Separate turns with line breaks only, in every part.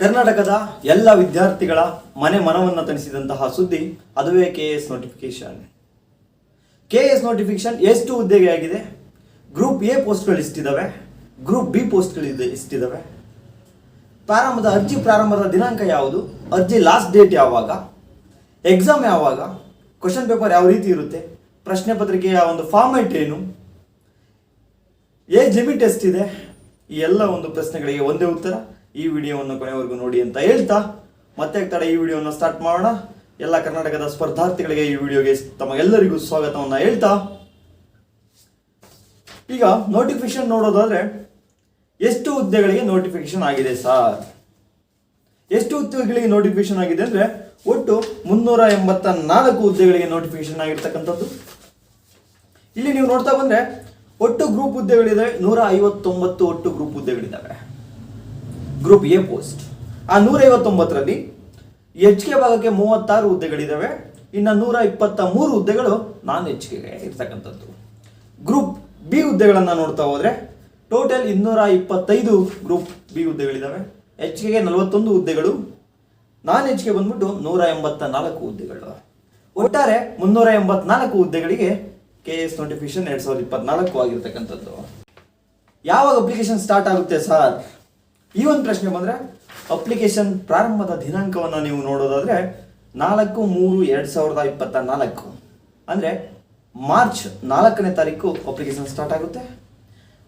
ಕರ್ನಾಟಕದ ಎಲ್ಲ ವಿದ್ಯಾರ್ಥಿಗಳ ಮನೆ ಮನವನ್ನು ತಣಿಸಿದಂತಹ ಸುದ್ದಿ ಅದುವೇ K S notification K S notification ಎಷ್ಟು ಹುದ್ದೆಗೆ ಆಗಿದೆ? ಗ್ರೂಪ್ ಎ ಪೋಸ್ಟ್ಗಳು ಇಷ್ಟಿದ್ದಾವೆ ಗ್ರೂಪ್ ಬಿ ಪೋಸ್ಟ್ಗಳು ಇಷ್ಟಿದ್ದಾವೆ ಪ್ರಾರಂಭದ ಅರ್ಜಿ ಪ್ರಾರಂಭದ ದಿನಾಂಕ ಯಾವುದು? ಅರ್ಜಿ ಲಾಸ್ಟ್ ಡೇಟ್ ಯಾವಾಗ? ಎಕ್ಸಾಮ್ ಯಾವಾಗ? ಕ್ವಶನ್ ಪೇಪರ್ ಯಾವ ರೀತಿ ಇರುತ್ತೆ? ಪ್ರಶ್ನೆ ಪತ್ರಿಕೆಯ ಒಂದು ಫಾರ್ಮೆಟ್ ಏನು? ಏಜ್ ಲಿಮಿಟ್ ಎಷ್ಟಿದೆ? ಈ ಎಲ್ಲ ಒಂದು ಪ್ರಶ್ನೆಗಳಿಗೆ ಒಂದೇ ಉತ್ತರ. ಈ ವಿಡಿಯೋವನ್ನು ಕೊನೆವರೆಗೂ ನೋಡಿ ಅಂತ ಹೇಳ್ತಾ ಮತ್ತೆ ತಡ ಈ ವಿಡಿಯೋವನ್ನು ಸ್ಟಾರ್ಟ್ ಮಾಡೋಣ. ಎಲ್ಲ ಕರ್ನಾಟಕದ ಸ್ಪರ್ಧಾರ್ಥಿಗಳಿಗೆ ಈ ವಿಡಿಯೋಗೆ ತಮಗೆಲ್ಲರಿಗೂ ಸ್ವಾಗತವನ್ನು ಹೇಳ್ತಾ. ಈಗ ನೋಟಿಫಿಕೇಶನ್ ನೋಡೋದಾದ್ರೆ ಎಷ್ಟು ಹುದ್ದೆಗಳಿಗೆ ನೋಟಿಫಿಕೇಶನ್ ಆಗಿದೆ ಸರ್? ಎಷ್ಟು ಹುದ್ದೆಗಳಿಗೆ ನೋಟಿಫಿಕೇಶನ್ ಆಗಿದೆ ಅಂದ್ರೆ ಒಟ್ಟು ಮುನ್ನೂರ ಎಂಬತ್ತ ನಾಲ್ಕು ಹುದ್ದೆಗಳಿಗೆ ನೋಟಿಫಿಕೇಶನ್ ಆಗಿರ್ತಕ್ಕಂಥದ್ದು. ಇಲ್ಲಿ ನೀವು ನೋಡ್ತಾ ಬಂದ್ರೆ ಒಟ್ಟು ಗ್ರೂಪ್ ಹುದ್ದೆಗಳಿದೆ ನೂರ ಐವತ್ತೊಂಬತ್ತು ಒಟ್ಟು ಗ್ರೂಪ್ ಹುದ್ದೆಗಳಿದ್ದಾವೆ. Group A post. ಆ ನೂರ ಐವತ್ತೊಂಬತ್ತರಲ್ಲಿ ಎಚ್ ಕೆ ಭಾಗಕ್ಕೆ ಮೂವತ್ತಾರು ಹುದ್ದೆಗಳಿದ್ದಾವೆ ಇನ್ನು ನೂರ ಇಪ್ಪತ್ತ ಮೂರು ಹುದ್ದೆಗಳು ನಾನ್ ಎಚ್ ಕೆಗೆ ಇರ್ತಕ್ಕಂಥದ್ದು. ಗ್ರೂಪ್ ಬಿ ಹುದ್ದೆಗಳನ್ನು ನೋಡ್ತಾ ಹೋದ್ರೆ ಟೋಟಲ್ ಇನ್ನೂರ ಇಪ್ಪತ್ತೈದು ಗ್ರೂಪ್ ಬಿ ಹುದ್ದೆಗಳಿದ್ದಾವೆ ಎಚ್ ಕೆಗೆ ನಲವತ್ತೊಂದು ಹುದ್ದೆಗಳು. ನಾನ್ ಎಚ್ ಕೆ ಬಂದ್ಬಿಟ್ಟು ನೂರ ಎಂಬತ್ತ ನಾಲ್ಕು ಹುದ್ದೆಗಳು. ಒಟ್ಟಾರೆ ಮುನ್ನೂರ ಎಂಬತ್ನಾಲ್ಕು ಹುದ್ದೆಗಳಿಗೆ ಕೆ ಎಸ್ ನೋಟಿಫಿಕೇಶನ್ ಎರಡ್ ಸಾವಿರದ ಇಪ್ಪತ್ನಾಲ್ಕು ಆಗಿರ್ತಕ್ಕಂಥದ್ದು. ಯಾವಾಗ ಅಪ್ಲಿಕೇಶನ್ ಸ್ಟಾರ್ಟ್ ಆಗುತ್ತೆ ಸರ್? ಈ ಒಂದು ಪ್ರಶ್ನೆ ಬಂದರೆ ಅಪ್ಲಿಕೇಶನ್ ಪ್ರಾರಂಭದ ದಿನಾಂಕವನ್ನು ನೀವು ನೋಡೋದಾದರೆ, ನಾಲ್ಕು, ಮೂರು, ಎರಡು ಸಾವಿರದ ಇಪ್ಪತ್ತ ನಾಲ್ಕು. ಅಂದರೆ, ಮಾರ್ಚ್ ನಾಲ್ಕನೇ ತಾರೀಕು ಅಪ್ಲಿಕೇಶನ್ ಸ್ಟಾರ್ಟ್ ಆಗುತ್ತೆ.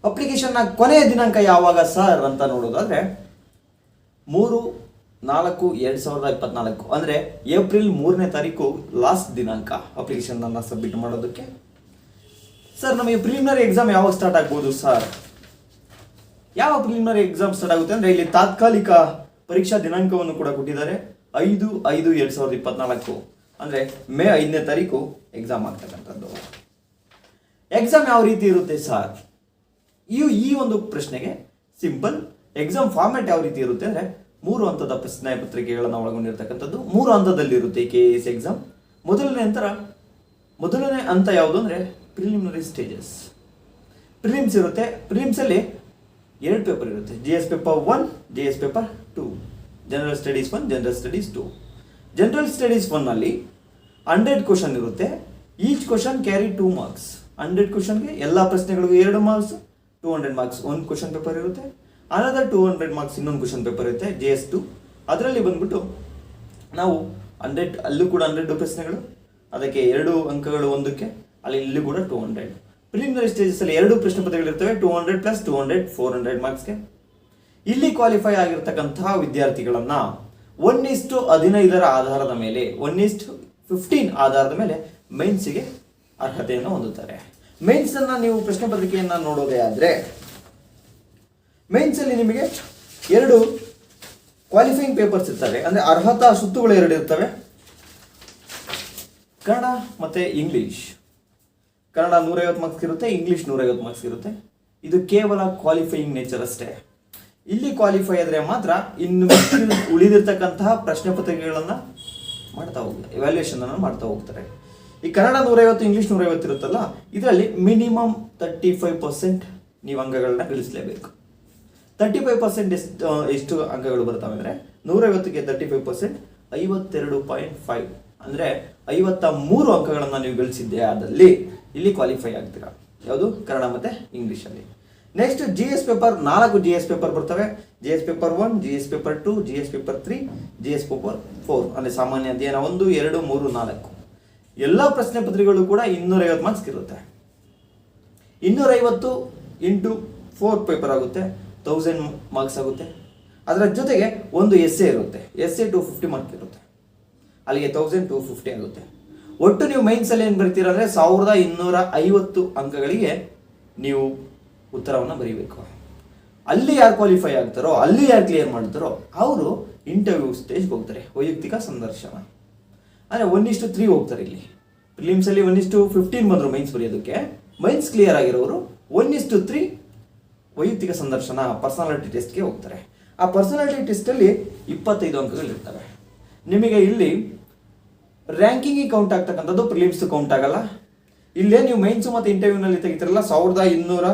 ಅಪ್ಲಿಕೇಶನ್ನ ಕೊನೆಯ ದಿನಾಂಕ ಯಾವಾಗ ಸರ್ ಅಂತ ನೋಡೋದಾದರೆ, ಮೂರು, ನಾಲ್ಕು, ಎರಡು ಸಾವಿರದ ಇಪ್ಪತ್ನಾಲ್ಕು. ಅಂದರೆ, ಏಪ್ರಿಲ್ ಮೂರನೇ ತಾರೀಕು ಲಾಸ್ಟ್ ದಿನಾಂಕ ಅಪ್ಲಿಕೇಶನ್ ಅನ್ನ ಸಬ್ಮಿಟ್ ಮಾಡೋದಕ್ಕೆ. ಸರ್ ನಮಗೆ ಪ್ರಿಲಿಮಿನರಿ ಎಕ್ಸಾಮ್ ಯಾವಾಗ ಸ್ಟಾರ್ಟ್ ಆಗ್ಬೋದು ಸರ್ ಯಾವ ಪ್ರಿಲಿಮಿನರಿ ಎಕ್ಸಾಮ್ ಸ್ಟಾರ್ಟ್ ಆಗುತ್ತೆ ಅಂದ್ರೆ ಇಲ್ಲಿ ತಾತ್ಕಾಲಿಕ ಪರೀಕ್ಷಾ ದಿನಾಂಕವನ್ನು ಕೂಡ ಕೊಟ್ಟಿದ್ದಾರೆ. ಐದು ಐದು, ಎರಡ್ ಸಾವಿರದ ಇಪ್ಪತ್ನಾಲ್ಕು. ಅಂದ್ರೆ ಮೇ ಐದನೇ ತಾರೀಕು ಎಕ್ಸಾಮ್ ಆಗ್ತಕ್ಕಂಥದ್ದು. ಎಕ್ಸಾಮ್ ಯಾವ ರೀತಿ ಇರುತ್ತೆ ಸರ್ ಈ ಈ ಒಂದು ಪ್ರಶ್ನೆಗೆ ಸಿಂಪಲ್ ಎಕ್ಸಾಮ್ ಫಾರ್ಮ್ಯಾಟ್ ಯಾವ ರೀತಿ ಇರುತ್ತೆ ಅಂದ್ರೆ ಮೂರು ಹಂತದ ಪ್ರಶ್ನೆ ಪತ್ರಿಕೆಗಳನ್ನು ಒಳಗೊಂಡಿರ್ತಕ್ಕಂಥದ್ದು. ಮೂರು ಹಂತದಲ್ಲಿ ಇರುತ್ತೆ ಕೆ ಎಸ್ ಎಕ್ಸಾಮ್ ಮೊದಲನೇ ಅಂತರ, ಮೊದಲನೇ ಹಂತ ಯಾವುದು ಅಂದ್ರೆ ಪ್ರಿಲಿಮಿನರಿ ಸ್ಟೇಜಸ್ ಪ್ರಿಲಿಮ್ಸ್ ಇರುತ್ತೆ. ಪ್ರಿಲಿಮ್ಸ್ ಅಲ್ಲಿ ಎರಡು ಪೇಪರ್ ಇರುತ್ತೆ. G S paper one G S paper two general studies one general studies two general studies ಒನ್ನಲ್ಲಿ ಹಂಡ್ರೆಡ್ ಕ್ವಶನ್ ಇರುತ್ತೆ. Each question carry two marks hundred ಕ್ವಶನ್ಗೆ ಎಲ್ಲ ಪ್ರಶ್ನೆಗಳಿಗೂ ಎರಡು ಮಾರ್ಕ್ಸ್ ಟೂ ಹಂಡ್ರೆಡ್ ಮಾರ್ಕ್ಸ್ ಒಂದು ಕ್ವಶನ್ ಪೇಪರ್ ಇರುತ್ತೆ. Another two hundred marks ಇನ್ನೊಂದು question paper ಇರುತ್ತೆ ಜೆ ಎಸ್ ಟು ಅದರಲ್ಲಿ ಬಂದ್ಬಿಟ್ಟು ನಾವು ಹಂಡ್ರೆಡ್ ಅಲ್ಲೂ ಕೂಡ ಹಂಡ್ರೆಡ್ ಪ್ರಶ್ನೆಗಳು, ಅದಕ್ಕೆ ಎರಡು ಅಂಕಗಳು ಒಂದಕ್ಕೆ, ಅಲ್ಲಿ ಇಲ್ಲಿ ಕೂಡ ಟೂ ಹಂಡ್ರೆಡ್ ಪ್ರಿಲಿಮಿನರಿ ಸ್ಟೇಜಸ್ ಅಲ್ಲಿ ಎರಡು ಪ್ರಶ್ನೆ ಪತ್ರಿಕೆಗಳಿರ್ತವೆ two hundred plus two hundred four hundred ಮಾರ್ಕ್ಸ್ಗೆ ಇಲ್ಲಿ ಕ್ವಾಲಿಫೈ ಆಗಿರ್ತಕ್ಕಂತಹ ವಿದ್ಯಾರ್ಥಿಗಳನ್ನ ಒನ್ ಇಷ್ಟು ಹದಿನೈದರ ಆಧಾರದ ಮೇಲೆ ಒನ್ ಇಸ್ಟು ಫಿಫ್ಟೀನ್ ಆಧಾರದ ಮೇಲೆ ಮೈನ್ಸ್ಗೆ ಅರ್ಹತೆಯನ್ನು ಹೊಂದುತ್ತಾರೆ. ಮೈನ್ಸ್ ಅನ್ನ ನೀವು ಪ್ರಶ್ನೆ ಪತ್ರಿಕೆಯನ್ನ ನೋಡೋದೇ ಆದ್ರೆ ಮೈನ್ಸ್ ಅಲ್ಲಿ ನಿಮಗೆ ಎರಡು ಕ್ವಾಲಿಫೈಯಿಂಗ್ ಪೇಪರ್ಸ್ ಇರ್ತವೆ. ಅಂದ್ರೆ ಅರ್ಹತಾ ಸುತ್ತುಗಳು ಎರಡು ಇರ್ತವೆ. ಕನ್ನಡ ಮತ್ತೆ ಇಂಗ್ಲಿಷ್ ಕನ್ನಡ ನೂರೈವತ್ತು ಮಾರ್ಕ್ಸ್ ಇರುತ್ತೆ ಇಂಗ್ಲೀಷ್ ನೂರೈವತ್ತು ಮಾರ್ಕ್ಸ್ ಇರುತ್ತೆ. ಇದು ಕೇವಲ ಕ್ವಾಲಿಫೈಯಿಂಗ್ ನೇಚರ್ ಅಷ್ಟೇ. ಇಲ್ಲಿ ಕ್ವಾಲಿಫೈ ಆದರೆ ಮಾತ್ರ ಇನ್ನು ಉಳಿದಿರ್ತಕ್ಕಂತಹ ಪ್ರಶ್ನೆ ಪತ್ರಿಕೆಗಳನ್ನು ಮಾಡ್ತಾ ಹೋಗ್ತಾರೆ ಇವ್ಯಾಲ್ಯೂಯೇಷನ್ ಅನ್ನು ಮಾಡ್ತಾ ಹೋಗ್ತಾರೆ. ಈ ಕನ್ನಡ ನೂರೈವತ್ತು ಇಂಗ್ಲೀಷ್ ನೂರೈವತ್ತು ಇರುತ್ತಲ್ಲ, ಇದರಲ್ಲಿ ಮಿನಿಮಮ್ ತರ್ಟಿ ಫೈವ್ ಪರ್ಸೆಂಟ್ ನೀವು ಅಂಗಗಳನ್ನ ಗಳಿಸಲೇಬೇಕು. ತರ್ಟಿ ಫೈವ್ ಪರ್ಸೆಂಟ್ ಎಷ್ಟು ಎಷ್ಟು ಅಂಕಗಳು ಬರ್ತಾವೆ ಅಂದರೆ ನೂರೈವತ್ತಿಗೆ ತರ್ಟಿ ಫೈವ್ ಪರ್ಸೆಂಟ್ ಐವತ್ತೆರಡು ಪಾಯಿಂಟ್ ಫೈವ್ ಅಂದರೆ ಐವತ್ತ ಮೂರು ಅಂಕಗಳನ್ನು ನೀವು ಗಳಿಸಿದ್ದೆ ಆದಲ್ಲಿ ಇಲ್ಲಿ ಕ್ವಾಲಿಫೈ ಆಗ್ತೀರಾ? ಯಾವುದು? ಕನ್ನಡ ಮತ್ತು ಇಂಗ್ಲೀಷಲ್ಲಿ ನೆಕ್ಸ್ಟ್ ಜಿ ಎಸ್ ಪೇಪರ್ ನಾಲ್ಕು ಜಿ ಎಸ್ ಪೇಪರ್ ಬರ್ತವೆ. G S paper one G S paper two G S paper three G S paper four ಅಂದರೆ ಸಾಮಾನ್ಯ ಅಧ್ಯಯನ ಒಂದು, ಎರಡು, ಮೂರು, ನಾಲ್ಕು. ಎಲ್ಲ ಪ್ರಶ್ನೆ ಪತ್ರಿಕೆಗಳು ಕೂಡ ಇನ್ನೂರೈವತ್ತು ಮಾರ್ಕ್ಸ್ ಇರುತ್ತೆ. ಇನ್ನೂರೈವತ್ತು ಇಂಟು ಫೋರ್ ಪೇಪರ್ ಆಗುತ್ತೆ. ತೌಸಂಡ್ ಮಾರ್ಕ್ಸ್ ಆಗುತ್ತೆ. ಅದರ ಜೊತೆಗೆ ಒಂದು ಎಸ್ ಎ ಇರುತ್ತೆ. S A two fifty mark ಇರುತ್ತೆ. ಅಲ್ಲಿಗೆ ತೌಸಂಡ್ ಟು ಫಿಫ್ಟಿ ಆಗುತ್ತೆ. ಒಟ್ಟು ನೀವು ಮೈನ್ಸಲ್ಲಿ ಏನು ಬರ್ತೀರಾ ಅಂದರೆ ಸಾವಿರದ ಇನ್ನೂರ ಐವತ್ತು ಅಂಕಗಳಿಗೆ ನೀವು ಉತ್ತರವನ್ನು ಬರೀಬೇಕು. ಅಲ್ಲಿ ಯಾರು ಕ್ವಾಲಿಫೈ ಆಗ್ತಾರೋ, ಅಲ್ಲಿ ಯಾರು ಕ್ಲಿಯರ್ ಮಾಡ್ತಾರೋ, ಅವರು ಇಂಟರ್ವ್ಯೂ ಸ್ಟೇಜ್ಗೆ ಹೋಗ್ತಾರೆ, ವೈಯಕ್ತಿಕ ಸಂದರ್ಶನ. ಅಂದರೆ ಒನ್ ಇಷ್ಟು ತ್ರೀ ಹೋಗ್ತಾರೆ ಇಲ್ಲಿ. ಪ್ರಿಲಿಮ್ಸಲ್ಲಿ ಒನ್ ಇಷ್ಟು ಫಿಫ್ಟೀನ್ ಬಂದರು ಮೈನ್ಸ್ ಬರೆಯೋದಕ್ಕೆ. ಮೈನ್ಸ್ ಕ್ಲಿಯರ್ ಆಗಿರೋರು ಒನ್ ಇಷ್ಟು ತ್ರೀ ವೈಯಕ್ತಿಕ ಸಂದರ್ಶನ ಪರ್ಸನಾಲಿಟಿ ಟೆಸ್ಟ್ಗೆ ಹೋಗ್ತಾರೆ. ಆ ಪರ್ಸನಾಲಿಟಿ ಟೆಸ್ಟಲ್ಲಿ ಇಪ್ಪತ್ತೈದು ಅಂಕಗಳಿರ್ತವೆ. ನಿಮಗೆ ಇಲ್ಲಿ ರ್ಯಾಂಕಿಂಗಿಗೆ ಕೌಂಟ್ ಆಗ್ತಕ್ಕಂಥದ್ದು ಪ್ರಿಲಿಮ್ಸ್ ಕೌಂಟ್ ಆಗಲ್ಲ. ಇಲ್ಲೇ ನೀವು ಮೈನ್ಸ್ ಮತ್ತು ಇಂಟರ್ವ್ಯೂನಲ್ಲಿ ತೆಗಿತಿರಲ್ಲ, ಸಾವಿರದ ಇನ್ನೂರ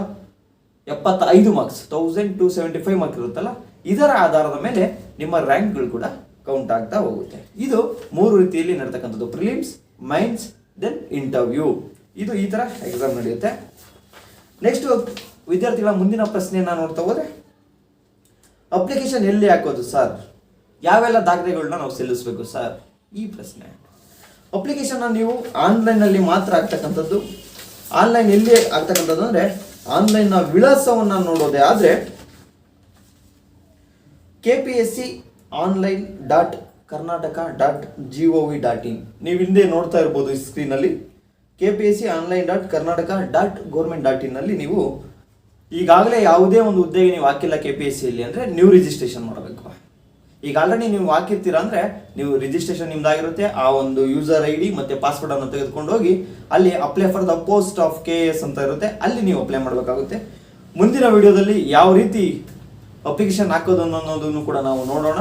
ಎಪ್ಪತ್ತೈದು marks thousand two seventy five mark ಇರುತ್ತಲ್ಲ, ಇದರ ಆಧಾರದ ಮೇಲೆ ನಿಮ್ಮ ರ್ಯಾಂಕ್ಗಳು ಕೂಡ ಕೌಂಟ್ ಆಗ್ತಾ ಹೋಗುತ್ತೆ. ಇದು ಮೂರು ರೀತಿಯಲ್ಲಿ ನಡ್ತಕ್ಕಂಥದ್ದು ಪ್ರಿಲಿಮ್ಸ್ ಮೈನ್ಸ್ ದೆನ್ ಇಂಟರ್ವ್ಯೂ ಇದು ಈ ಥರ ಎಕ್ಸಾಮ್ ನಡೆಯುತ್ತೆ. ನೆಕ್ಸ್ಟ್ ವಿದ್ಯಾರ್ಥಿಗಳ ಮುಂದಿನ ಪ್ರಶ್ನೆಯನ್ನ ನೋಡ್ತಾ ಹೋದ್ರೆ ಅಪ್ಲಿಕೇಶನ್ ಎಲ್ಲಿ ಹಾಕೋದು ಸರ್ ಯಾವೆಲ್ಲ ದಾಖಲೆಗಳನ್ನ ನಾವು ಸಲ್ಲಿಸಬೇಕು ಸರ್ ಈ ಪ್ರಶ್ನೆ. ಅಪ್ಲಿಕೇಶನ್ ನೀವು ಆನ್ಲೈನಲ್ಲಿ ಮಾತ್ರ ಆಗ್ತಕ್ಕಂಥದ್ದು. ಆನ್ಲೈನ್ ಎಲ್ಲಿ ಆಗ್ತಕ್ಕಂಥದ್ದು ಅಂದರೆ ಆನ್ಲೈನ್ನ ವಿಳಾಸವನ್ನು ನೋಡೋದೇ ಆದರೆ K P S C online dot Karnataka dot G O V dot in ನೀವು ಹಿಂದೆ ನೋಡ್ತಾ ಇರ್ಬೋದು ಈ ಸ್ಕ್ರೀನಲ್ಲಿ K P S C online dot Karnataka dot government dot ಇನ್ನಲ್ಲಿ ನೀವು ಈಗಾಗಲೇ ಯಾವುದೇ ಒಂದು ಹುದ್ದೆಗೆ ನೀವು ಹಾಕಿಲ್ಲ ಕೆ ಪಿ ಎಸ್ ಸಿಯಲ್ಲಿ ಅಂದರೆ ನ್ಯೂ ರಿಜಿಸ್ಟ್ರೇಷನ್ ಮಾಡಬೇಕು. ಈಗ ಆಲ್ರೆಡಿ ನೀವು ಹಾಕಿರ್ತೀರಾ ಅಂದರೆ ನೀವು ರಿಜಿಸ್ಟ್ರೇಷನ್ ನಿಮ್ದಾಗಿರುತ್ತೆ, ಆ ಒಂದು ಯೂಸರ್ ಐ ಡಿ ಮತ್ತು ಪಾಸ್ವರ್ಡ್ ಅನ್ನು ತೆಗೆದುಕೊಂಡು ಹೋಗಿ ಅಲ್ಲಿ apply for the post of K S ಅಂತ ಇರುತ್ತೆ, ಅಲ್ಲಿ ನೀವು ಅಪ್ಲೈ ಮಾಡಬೇಕಾಗುತ್ತೆ. ಮುಂದಿನ ವಿಡಿಯೋದಲ್ಲಿ ಯಾವ ರೀತಿ ಅಪ್ಲಿಕೇಶನ್ ಹಾಕೋದು ಅನ್ನೋದನ್ನು ಕೂಡ ನಾವು ನೋಡೋಣ.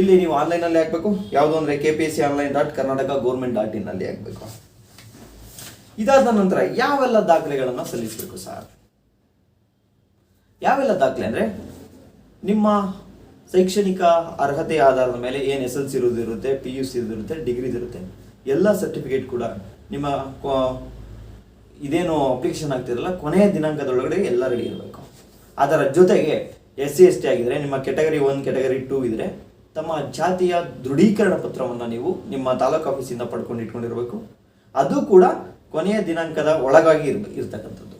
ಇಲ್ಲಿ ನೀವು ಆನ್ಲೈನಲ್ಲಿ ಹಾಕಬೇಕು, ಯಾವುದು ಅಂದರೆ K P C online dot Karnataka government dot ಇನ್ನಲ್ಲಿ ಹಾಕಬೇಕು. ಇದಾದ ನಂತರ ಯಾವೆಲ್ಲ ದಾಖಲೆಗಳನ್ನು ಸಲ್ಲಿಸಬೇಕು ಸರ್ ಯಾವೆಲ್ಲ ದಾಖಲೆ ಅಂದರೆ ನಿಮ್ಮ ಶೈಕ್ಷಣಿಕ ಅರ್ಹತೆ ಆಧಾರದ ಮೇಲೆ ಏನು ಎಸ್ ಎಲ್ ಸಿ ಇರುತ್ತೆ ಪಿ ಯು ಸಿ ಇರುತ್ತೆ ಡಿಗ್ರಿ ಇರುತ್ತೆ. ಎಲ್ಲ ಸರ್ಟಿಫಿಕೇಟ್ ಕೂಡ ನಿಮ್ಮ ಇದೇನು ಅಪ್ಲಿಕೇಶನ್ ಆಗ್ತಿರಲ್ಲ ಕೊನೆಯ ದಿನಾಂಕದೊಳಗಡೆ ಎಲ್ಲ ರೆಡಿ ಇರಬೇಕು. ಅದರ ಜೊತೆಗೆ ಎಸ್ ಸಿ ಎಸ್ ಟಿ ಆಗಿದ್ರೆ, ನಿಮ್ಮ ಕೆಟಗರಿ ಒನ್ ಕೆಟಗರಿ ಟೂ ಇದ್ರೆ, ತಮ್ಮ ಜಾತಿಯ ದೃಢೀಕರಣ ಪತ್ರವನ್ನು ನೀವು ನಿಮ್ಮ ತಾಲೂಕು ಆಫೀಸಿಂದ ಪಡ್ಕೊಂಡು ಇಟ್ಕೊಂಡಿರಬೇಕು. ಅದು ಕೂಡ ಕೊನೆಯ ದಿನಾಂಕದ ಒಳಗಾಗಿ ಇರ್ ಇರ್ತಕ್ಕಂಥದ್ದು.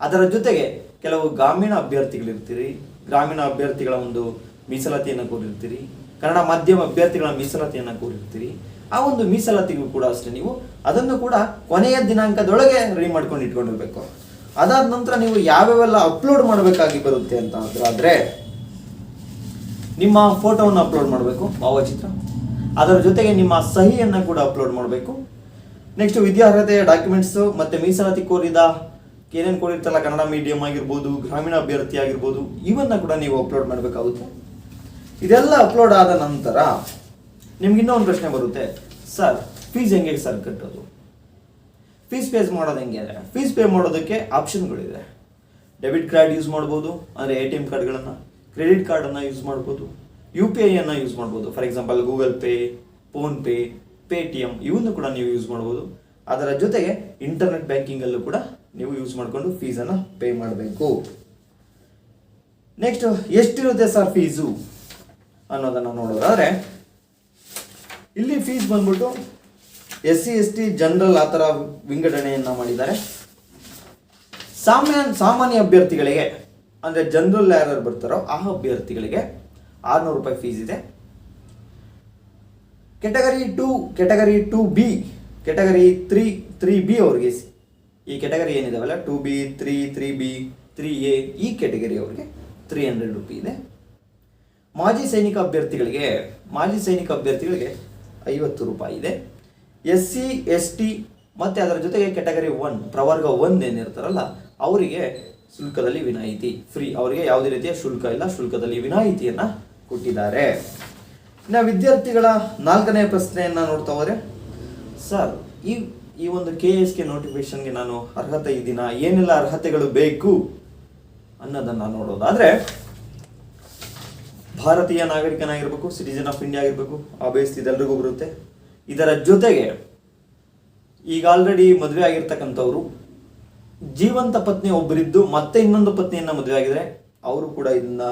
ಅದರ ಜೊತೆಗೆ ಕೆಲವು ಗ್ರಾಮೀಣ ಅಭ್ಯರ್ಥಿಗಳಿರ್ತೀರಿ. ಗ್ರಾಮೀಣ ಅಭ್ಯರ್ಥಿಗಳ ಒಂದು ಮೀಸಲಾತಿಯನ್ನು ಕೋರಿರ್ತೀರಿ. ಕನ್ನಡ ಮಾಧ್ಯಮ ಅಭ್ಯರ್ಥಿಗಳ ಮೀಸಲಾತಿಯನ್ನು ಕೋರಿರ್ತೀರಿ. ಆ ಒಂದು ಮೀಸಲಾತಿಗೂ ಕೂಡ ಅಷ್ಟೇ ನೀವು ಅದನ್ನು ಕೂಡ ಕೊನೆಯ ದಿನಾಂಕದೊಳಗೆ ರೆಡಿ ಮಾಡ್ಕೊಂಡು ಇಟ್ಕೊಂಡಿರ್ಬೇಕು. ಅದಾದ ನಂತರ ನೀವು ಯಾವ್ಯಾವೆಲ್ಲ ಅಪ್ಲೋಡ್ ಮಾಡಬೇಕಾಗಿ ಬರುತ್ತೆ ಅಂತ ಆದ್ರೆ ನಿಮ್ಮ ಫೋಟೋವನ್ನು ಅಪ್ಲೋಡ್ ಮಾಡಬೇಕು, ಭಾವಚಿತ್ರ. ಅದರ ಜೊತೆಗೆ ನಿಮ್ಮ ಸಹಿಯನ್ನು ಕೂಡ ಅಪ್ಲೋಡ್ ಮಾಡಬೇಕು. ನೆಕ್ಸ್ಟ್ ವಿದ್ಯಾರ್ಹತೆಯ ಡಾಕ್ಯುಮೆಂಟ್ಸ್ ಮತ್ತೆ ಮೀಸಲಾತಿ ಕೋರಿದ ಏನೇನು ಕೋರಿರ್ತಲ್ಲ ಕನ್ನಡ ಮೀಡಿಯಂ ಆಗಿರ್ಬೋದು, ಗ್ರಾಮೀಣ ಅಭ್ಯರ್ಥಿ ಆಗಿರ್ಬೋದು, ಇವನ್ನ ಕೂಡ ನೀವು ಅಪ್ಲೋಡ್ ಮಾಡಬೇಕಾಗುತ್ತೆ. ಇದೆಲ್ಲ ಅಪ್ಲೋಡ್ ಆದ ನಂತರ ನಿಮ್ಗೆ ಇನ್ನೊಂದು ಪ್ರಶ್ನೆ ಬರುತ್ತೆ. ಸರ್ ಫೀಸ್ ಹೆಂಗೆ ಸರ್ ಕಟ್ಟೋದು? ಫೀಸ್ ಪೇ ಮಾಡೋದು ಹೆಂಗೆ ಅಂದರೆ ಫೀಸ್ ಪೇ ಮಾಡೋದಕ್ಕೆ ಆಪ್ಷನ್ಗಳಿದೆ ಡೆಬಿಟ್ ಕಾರ್ಡ್ ಯೂಸ್ ಮಾಡ್ಬೋದು, ಅಂದರೆ ಎ ಟಿ ಎಂ ಕಾರ್ಡ್ಗಳನ್ನು ಕ್ರೆಡಿಟ್ ಕಾರ್ಡನ್ನು ಯೂಸ್ ಮಾಡ್ಬೋದು ಯು ಪಿ ಐಯನ್ನು ಯೂಸ್ ಮಾಡ್ಬೋದು. For example Google Pay PhonePe Paytm ಇವನ್ನು ಕೂಡ ನೀವು ಯೂಸ್ ಮಾಡ್ಬೋದು. ಅದರ ಜೊತೆಗೆ ಇಂಟರ್ನೆಟ್ ಬ್ಯಾಂಕಿಂಗಲ್ಲೂ ಕೂಡ ನೀವು ಯೂಸ್ ಮಾಡಿಕೊಂಡು ಫೀಸನ್ನು ಪೇ ಮಾಡಬೇಕು. ನೆಕ್ಸ್ಟ್ ಎಷ್ಟಿರುತ್ತೆ ಸರ್ ಫೀಸು ಅನ್ನೋದನ್ನು ನೋಡೋದಾದ್ರೆ, ಇಲ್ಲಿ ಫೀಸ್ ಬಂದ್ಬಿಟ್ಟು S C S T general ಆ ಥರ ವಿಂಗಡಣೆಯನ್ನು ಮಾಡಿದ್ದಾರೆ. ಸಾಮಾನ್ಯ ಸಾಮಾನ್ಯ ಅಭ್ಯರ್ಥಿಗಳಿಗೆ, ಅಂದರೆ ಜನರಲ್ ಯಾರ್ಯಾರು ಬರ್ತಾರೋ ಆ ಅಭ್ಯರ್ಥಿಗಳಿಗೆ ಆರುನೂರು ರೂಪಾಯಿ ಫೀಸ್ ಇದೆ. Category two category two B category three three B ಅವ್ರಿಗೆ ಈ category ಏನಿದಾವಲ್ಲ two B three three B three A ಈ ಕೆಟಗರಿ ಅವ್ರಿಗೆ ತ್ರೀ ಹಂಡ್ರೆಡ್ ರುಪಿ ಇದೆ. ಮಾಜಿ ಸೈನಿಕ ಅಭ್ಯರ್ಥಿಗಳಿಗೆ, ಮಾಜಿ ಸೈನಿಕ ಅಭ್ಯರ್ಥಿಗಳಿಗೆ ಐವತ್ತು ರೂಪಾಯಿ ಇದೆ. ಎಸ್ ಸಿ, ಎಸ್ ಟಿ ಮತ್ತು ಅದರ ಜೊತೆಗೆ ಕೆಟಗರಿ ಒನ್ ಪ್ರವರ್ಗ ಒನ್ ಏನಿರ್ತಾರಲ್ಲ, ಅವರಿಗೆ ಶುಲ್ಕದಲ್ಲಿ ವಿನಾಯಿತಿ. ಫ್ರೀ ಅವರಿಗೆ ಯಾವುದೇ ರೀತಿಯ ಶುಲ್ಕ ಇಲ್ಲ, ಶುಲ್ಕದಲ್ಲಿ ವಿನಾಯಿತಿಯನ್ನು ಕೊಟ್ಟಿದ್ದಾರೆ. ಇನ್ನು ವಿದ್ಯಾರ್ಥಿಗಳ ನಾಲ್ಕನೇ ಪ್ರಶ್ನೆಯನ್ನು ನೋಡ್ತಾ ಹೋದರೆ, ಸರ್, ಈ ಈ ಒಂದು ಕೆ ಎಸ್ ಕೆ ನೋಟಿಫಿಕೇಶನ್ಗೆ ನಾನು ಅರ್ಹತೆ ಇದ್ದೀನ? ಏನೆಲ್ಲ ಅರ್ಹತೆಗಳು ಬೇಕು ಅನ್ನೋದನ್ನು ನೋಡೋದಾದರೆ ಭಾರತೀಯ ನಾಗರಿಕನಾಗಿರ್ಬೇಕು ಸಿಟಿಜನ್ ಆಫ್ ಇಂಡಿಯಾ ಆಗಿರ್ಬೇಕು, ಆ ಬೇಸ್ ಇದೆಲ್ಲರಿಗೂ ಬರುತ್ತೆ. ಇದರ ಜೊತೆಗೆ ಈಗ ಆಲ್ರೆಡಿ ಮದುವೆ ಆಗಿರ್ತಕ್ಕಂಥವ್ರು, ಜೀವಂತ ಪತ್ನಿ ಒಬ್ಬರಿದ್ದು ಮತ್ತೆ ಇನ್ನೊಂದು ಪತ್ನಿಯನ್ನು ಮದುವೆ ಆಗಿದ್ರೆ, ಅವರು ಕೂಡ ಇದನ್ನ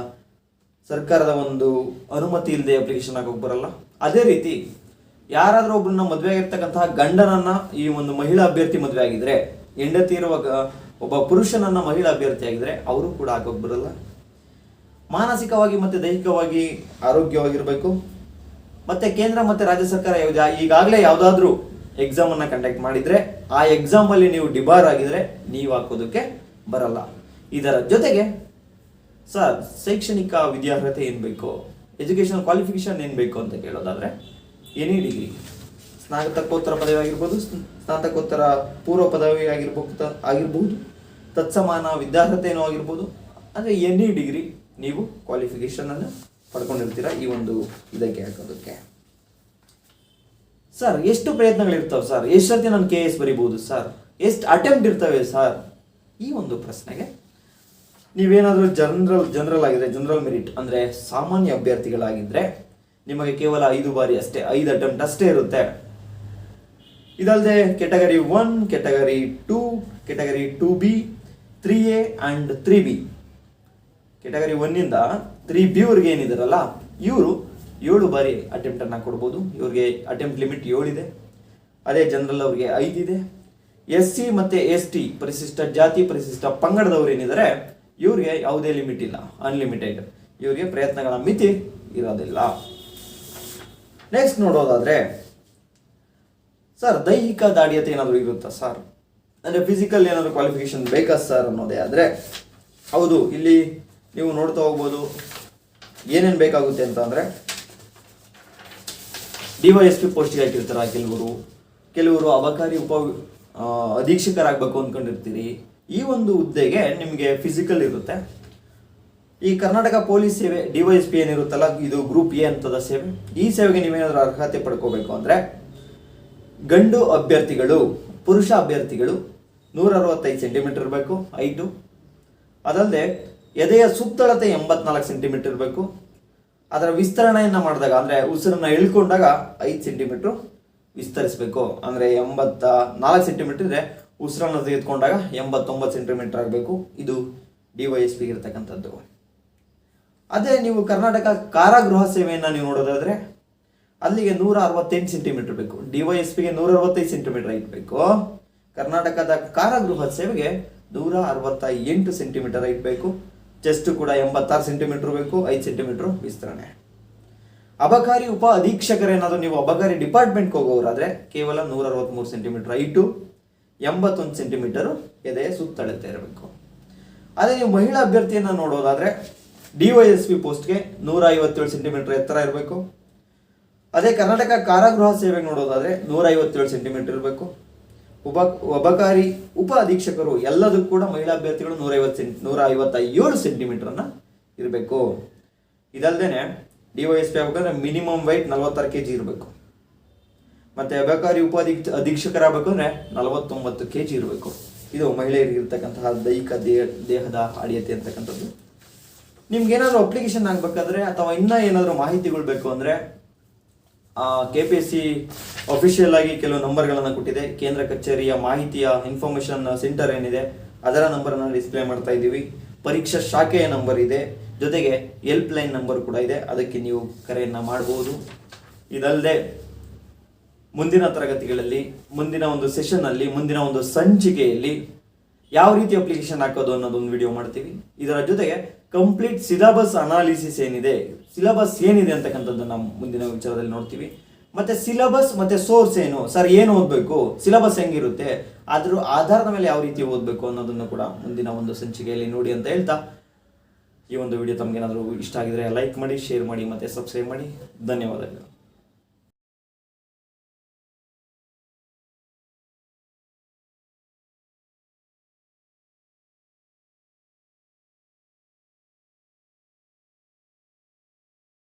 ಸರ್ಕಾರದ ಒಂದು ಅನುಮತಿ ಇಲ್ಲದೆ ಅಪ್ಲಿಕೇಶನ್ ಆಗೋಗಿ ಬರಲ್ಲ. ಅದೇ ರೀತಿ, ಯಾರಾದರೂ ಒಬ್ಬರನ್ನ ಮದುವೆ ಆಗಿರ್ತಕ್ಕಂತಹ ಗಂಡನನ್ನ ಈ ಒಂದು ಮಹಿಳಾ ಅಭ್ಯರ್ಥಿ ಮದುವೆ ಆಗಿದ್ರೆ, ಹೆಂಡತಿ ಇರುವ ಒಬ್ಬ ಪುರುಷನನ್ನ ಮಹಿಳಾ ಅಭ್ಯರ್ಥಿ ಆಗಿದ್ರೆ, ಅವರು ಕೂಡ ಆಗೋಗಿ ಬರಲ್ಲ. ಮಾನಸಿಕವಾಗಿ ಮತ್ತೆ ದೈಹಿಕವಾಗಿ ಆರೋಗ್ಯವಾಗಿರಬೇಕು. ಮತ್ತೆ ಕೇಂದ್ರ ಮತ್ತೆ ರಾಜ್ಯ ಸರ್ಕಾರ ಈಗಾಗಲೇ ಯಾವುದಾದ್ರೂ ಎಕ್ಸಾಮ್ ಅನ್ನ ಕಂಡಕ್ಟ್ ಮಾಡಿದ್ರೆ, ಆ ಎಕ್ಸಾಮ್ ಅಲ್ಲಿ ನೀವು ಡಿಬಾರ್ ಆಗಿದ್ರೆ ನೀವು ಹಾಕೋದಕ್ಕೆ ಬರಲ್ಲ. ಇದರ ಜೊತೆಗೆ, ಸರ್, ಶೈಕ್ಷಣಿಕ ವಿದ್ಯಾರ್ಹತೆ ಏನು ಬೇಕು? ಎಜುಕೇಷನ್ ಕ್ವಾಲಿಫಿಕೇಶನ್ ಏನು ಬೇಕು ಅಂತ ಕೇಳೋದಾದ್ರೆ ಎನಿ ಡಿಗ್ರಿ ಸ್ನಾತಕೋತ್ತರ ಪದವಿ ಆಗಿರ್ಬೋದು, ಸ್ನ- ಸ್ನಾತಕೋತ್ತರ ಪೂರ್ವ ಪದವಿ ಆಗಿರ್ಬೋದು ಆಗಿರ್ಬಹುದು. ತತ್ಸಮಾನ ವಿದ್ಯಾರ್ಹತೆನೂ ಆಗಿರ್ಬೋದು. ಅಂದರೆ ಎನಿ ಡಿಗ್ರಿ ನೀವು ಕ್ವಾಲಿಫಿಕೇಶನ್ ಅನ್ನು ಪಡ್ಕೊಂಡಿರ್ತೀರಾ? ಈ ಒಂದು ಇದಕ್ಕೆ ಹಾಕೋದಕ್ಕೆ. ಸರ್ ಎಷ್ಟು ಪ್ರಯತ್ನಗಳಿರ್ತಾವೆ ಸರ್ ಎಷ್ಟು ಸರ್ತಿ ನಾನು ಕೆ ಎಸ್ ಬರಿಬೋದು ಸರ್ ಎಷ್ಟು ಅಟೆಂಪ್ಟ್ ಇರ್ತವೆ ಸರ್ ಈ ಒಂದು ಪ್ರಶ್ನೆಗೆ ನೀವೇನಾದರೂ ಜನರಲ್ ಜನರಲ್ ಆಗಿದ್ರೆ ಜನರಲ್ ಮೆರಿಟ್ ಅಂದರೆ ಸಾಮಾನ್ಯ ಅಭ್ಯರ್ಥಿಗಳಾಗಿದ್ದರೆ ನಿಮಗೆ ಕೇವಲ ಐದು ಬಾರಿ ಅಷ್ಟೇ, ಐದು ಅಟೆಂಪ್ಟ್ ಅಷ್ಟೇ ಇರುತ್ತೆ. ಇದಲ್ಲದೆ category one category two category two B three A and three B category ಒನ್ನಿಂದ three B ಅವ್ರಿಗೆ ಏನಿದಾರಲ್ಲ, ಇವರು ಏಳು ಬಾರಿ ಅಟೆಂಪ್ಟನ್ನು ಕೊಡ್ಬೋದು. ಇವ್ರಿಗೆ ಅಟೆಂಪ್ಟ್ ಲಿಮಿಟ್ ಏಳಿದೆ. ಅದೇ ಜನರಲ್ ಅವ್ರಿಗೆ ಐದಿದೆ ಎಸ್ ಸಿ ಮತ್ತು ಎಸ್ ಟಿ ಪರಿಶಿಷ್ಟ ಜಾತಿ, ಪರಿಶಿಷ್ಟ ಪಂಗಡದವ್ರು ಏನಿದ್ದಾರೆ ಇವ್ರಿಗೆ ಯಾವುದೇ ಲಿಮಿಟ್ ಇಲ್ಲ. ಅನ್ಲಿಮಿಟೆಡ್ ಇವರಿಗೆ ಪ್ರಯತ್ನಗಳ ಮಿತಿ ಇರೋದಿಲ್ಲ. ನೆಕ್ಸ್ಟ್ ನೋಡೋದಾದರೆ, ಸರ್, ದೈಹಿಕ ದಾಡಿಯತೆ ಏನಾದರೂ ಇರುತ್ತಾ ಸರ್? ಅಂದರೆ ಫಿಸಿಕಲ್ ಏನಾದರೂ ಕ್ವಾಲಿಫಿಕೇಶನ್ ಬೇಕಾ ಸರ್ ಅನ್ನೋದೇ ಆದರೆ, ಹೌದು, ಇಲ್ಲಿ ನೀವು ನೋಡ್ತಾ ಹೋಗ್ಬೋದು. ಏನೇನು ಬೇಕಾಗುತ್ತೆ ಅಂತ ಅಂದರೆ, ಡಿ ವೈ ಎಸ್ ಪಿ ಪೋಸ್ಟ್ಗೆ ಹಾಕಿರ್ತಾರೆ ಕೆಲವರು. ಕೆಲವರು ಅಬಕಾರಿ ಉಪ ಅಧೀಕ್ಷಕರಾಗಬೇಕು ಅಂದ್ಕೊಂಡಿರ್ತೀರಿ ಈ ಒಂದು ಹುದ್ದೆಗೆ ನಿಮಗೆ ಫಿಸಿಕಲ್ ಇರುತ್ತೆ. ಈ ಕರ್ನಾಟಕ ಪೊಲೀಸ್ ಸೇವೆ, ಡಿ ವೈ ಎಸ್ ಪಿ ಏನಿರುತ್ತಲ್ಲ, ಇದು ಗ್ರೂಪ್ ಎ ಅಂತದ ಸೇವೆ. ಈ ಸೇವೆಗೆ ನೀವೇನಾದರೂ ಅರ್ಹತೆ ಪಡ್ಕೋಬೇಕು ಅಂದರೆ, ಗಂಡು ಅಭ್ಯರ್ಥಿಗಳು, ಪುರುಷ ಅಭ್ಯರ್ಥಿಗಳು ನೂರ ಅರವತ್ತೈದು ಸೆಂಟಿಮೀಟರ್ ಇರಬೇಕು ಐದು. ಅದಲ್ಲದೆ ಎದೆಯ ಸುತ್ತಳತೆ ಎಂಬತ್ನಾಲ್ಕು ಸೆಂಟಿಮೀಟರ್ ಇರಬೇಕು. ಅದರ ವಿಸ್ತರಣೆಯನ್ನು ಮಾಡಿದಾಗ, ಅಂದರೆ ಉಸಿರನ್ನು ಎಳ್ಕೊಂಡಾಗ ಐದು ಸೆಂಟಿಮೀಟ್ರು ವಿಸ್ತರಿಸಬೇಕು. ಅಂದರೆ ಎಂಬತ್ತ ನಾಲ್ಕು ಸೆಂಟಿಮೀಟರ್ ಇದೆ ಉಸಿರನ್ನು ತೆಗೆದುಕೊಂಡಾಗ ಎಂಬತ್ತೊಂಬತ್ತು ಸೆಂಟಿಮೀಟರ್ ಆಗಬೇಕು. ಇದು ಡಿ ವೈ ಎಸ್ ಪಿಗೆ ಇರತಕ್ಕಂಥದ್ದು. ಅದೇ ನೀವು ಕರ್ನಾಟಕ ಕಾರಾಗೃಹ ಸೇವೆಯನ್ನು ನೀವು ನೋಡೋದಾದರೆ, ಅಲ್ಲಿಗೆ ನೂರ ಅರವತ್ತೆಂಟು ಸೆಂಟಿಮೀಟರ್ ಬೇಕು. ಡಿ ವೈ ಎಸ್ ಪಿಗೆ ನೂರ ಅರವತ್ತೈದು ಸೆಂಟಿಮೀಟರ್ ಹೈಟ್ ಕರ್ನಾಟಕದ ಕಾರಾಗೃಹ ಸೇವೆಗೆ ನೂರ ಅರವತ್ತ ಎಂಟು ಸೆಂಟಿಮೀಟರ್ ಹೈಟ್ ಚೆಸ್ಟ್ ಕೂಡ ಎಂಬತ್ತಾರು ಸೆಂಟಿಮೀಟರ್ ಬೇಕು, ಐದು ಸೆಂಟಿಮೀಟರ್ ವಿಸ್ತರಣೆ ಅಬಕಾರಿ ಉಪ ಅಧೀಕ್ಷಕರೇನಾದರೂ ನೀವು ಅಬಕಾರಿ ಡಿಪಾರ್ಟ್ಮೆಂಟ್ಗೆ ಹೋಗೋರಾದ್ರೆ ಕೇವಲ ನೂರ ಅರವತ್ತ್ಮೂರು ಸೆಂಟಿಮೀಟರ್ ಹೈಟು ಎಂಬತ್ತೊಂದು ಸೆಂಟಿಮೀಟರು ಎದೆ ಸುತ್ತಳತೆ ಇರಬೇಕು. ಅದೇ ನೀವು ಮಹಿಳಾ ಅಭ್ಯರ್ಥಿಯನ್ನು ನೋಡೋದಾದ್ರೆ ಡಿ ವೈ ಎಸ್ ಪಿ ಪೋಸ್ಟ್ಗೆ ನೂರ ಐವತ್ತೇಳು ಸೆಂಟಿಮೀಟರ್ ಎತ್ತರ ಇರಬೇಕು. ಅದೇ ಕರ್ನಾಟಕ ಕಾರಾಗೃಹ ಸೇವೆಗೆ ನೋಡೋದಾದ್ರೆ ನೂರ ಐವತ್ತೇಳು ಸೆಂಟಿಮೀಟರ್ ಇರಬೇಕು. ಉಪ, ಉಪಕಾರಿ, ಉಪ ಅಧೀಕ್ಷಕರು ಎಲ್ಲದಕ್ಕೂ ಕೂಡ ಮಹಿಳಾ ಅಭ್ಯರ್ಥಿಗಳು ನೂರ ಐವತ್ತು ಸೆಂಟ್ ನೂರ ಐವತ್ತ ಏಳು ಇರಬೇಕು. ಇದಲ್ದೇನೆ ಡಿ ವೈ ಎಸ್ ಪಿ ಆಗ್ಬೇಕಂದ್ರೆ ಮಿನಿಮಮ್ ವೈಟ್ ನಲವತ್ತಾರು ಕೆ ಜಿ ಇರಬೇಕು. ಮತ್ತು ಅಬಕಾರಿ ಉಪ ಅಧೀಕ್ಷ ಅಧೀಕ್ಷಕರಾಗಬೇಕು ಅಂದರೆ ನಲವತ್ತೊಂಬತ್ತು ಕೆ ಜಿ ಇರಬೇಕು. ಇದು ಮಹಿಳೆಯರಿಗೆ ಇರ್ತಕ್ಕಂತಹ ದೈಹಿಕ ದೇಹ, ದೇಹದ ಅಡಿಯತೆ ಅಂತಕ್ಕಂಥದ್ದು. ನಿಮ್ಗೆ ಏನಾದರೂ ಅಪ್ಲಿಕೇಶನ್ ಆಗಬೇಕಾದ್ರೆ ಅಥವಾ ಇನ್ನೂ ಏನಾದರೂ ಮಾಹಿತಿಗಳು ಬೇಕು ಅಂದರೆ K P S C official ಆಗಿ ಕೆಲವು ನಂಬರ್ಗಳನ್ನು ಕೊಟ್ಟಿದೆ. ಕೇಂದ್ರ ಕಚೇರಿಯ ಮಾಹಿತಿಯ ಇನ್ಫಾರ್ಮೇಷನ್ ಸೆಂಟರ್ ಏನಿದೆ, ಅದರ ನಂಬರನ್ನು ಡಿಸ್ಪ್ಲೇ ಮಾಡ್ತಾ ಇದ್ದೀವಿ. ಪರೀಕ್ಷಾ ಶಾಖೆಯ ನಂಬರ್ ಇದೆ. ಜೊತೆಗೆ ಹೆಲ್ಪ್ ಲೈನ್ ನಂಬರ್ ಕೂಡ ಇದೆ. ಅದಕ್ಕೆ ನೀವು ಕರೆಯನ್ನು ಮಾಡಬಹುದು ಇದಲ್ಲದೆ ಮುಂದಿನ ತರಗತಿಗಳಲ್ಲಿ, ಮುಂದಿನ ಒಂದು ಸೆಷನ್ನಲ್ಲಿ ಮುಂದಿನ ಒಂದು ಸಂಚಿಕೆಯಲ್ಲಿ ಯಾವ ರೀತಿ ಅಪ್ಲಿಕೇಶನ್ ಹಾಕೋದು ಅನ್ನೋದೊಂದು ವಿಡಿಯೋ ಮಾಡ್ತೀವಿ. ಇದರ ಜೊತೆಗೆ ಕಂಪ್ಲೀಟ್ ಸಿಲಬಸ್ ಅನಾಲಿಸಿಸ್ ಏನಿದೆ ಸಿಲಬಸ್ ಏನಿದೆ ಅಂತಕ್ಕಂಥದ್ದು ನಮ್ಮ ಮುಂದಿನ ವಿಚಾರದಲ್ಲಿ ನೋಡ್ತೀವಿ. ಮತ್ತೆ ಸಿಲಬಸ್ ಮತ್ತೆ ಸೋರ್ಸ್ ಏನು? ಸರ್, ಏನು ಓದಬೇಕು? ಸಿಲಬಸ್ ಹೆಂಗಿರುತ್ತೆ? ಅದ್ರ ಆಧಾರದ ಮೇಲೆ ಯಾವ ರೀತಿ ಓದಬೇಕು ಅನ್ನೋದನ್ನು ಕೂಡ ಮುಂದಿನ ಒಂದು ಸಂಚಿಕೆಯಲ್ಲಿ ನೋಡಿ ಅಂತ ಹೇಳ್ತಾ ಈ ಒಂದು ವಿಡಿಯೋ ತಮಗೇನಾದರೂ ಇಷ್ಟ ಆಗಿದ್ರೆ ಲೈಕ್ ಮಾಡಿ ಶೇರ್ ಮಾಡಿ ಮತ್ತೆ ಸಬ್ಸ್ಕ್ರೈಬ್ ಮಾಡಿ. ಧನ್ಯವಾದಗಳು.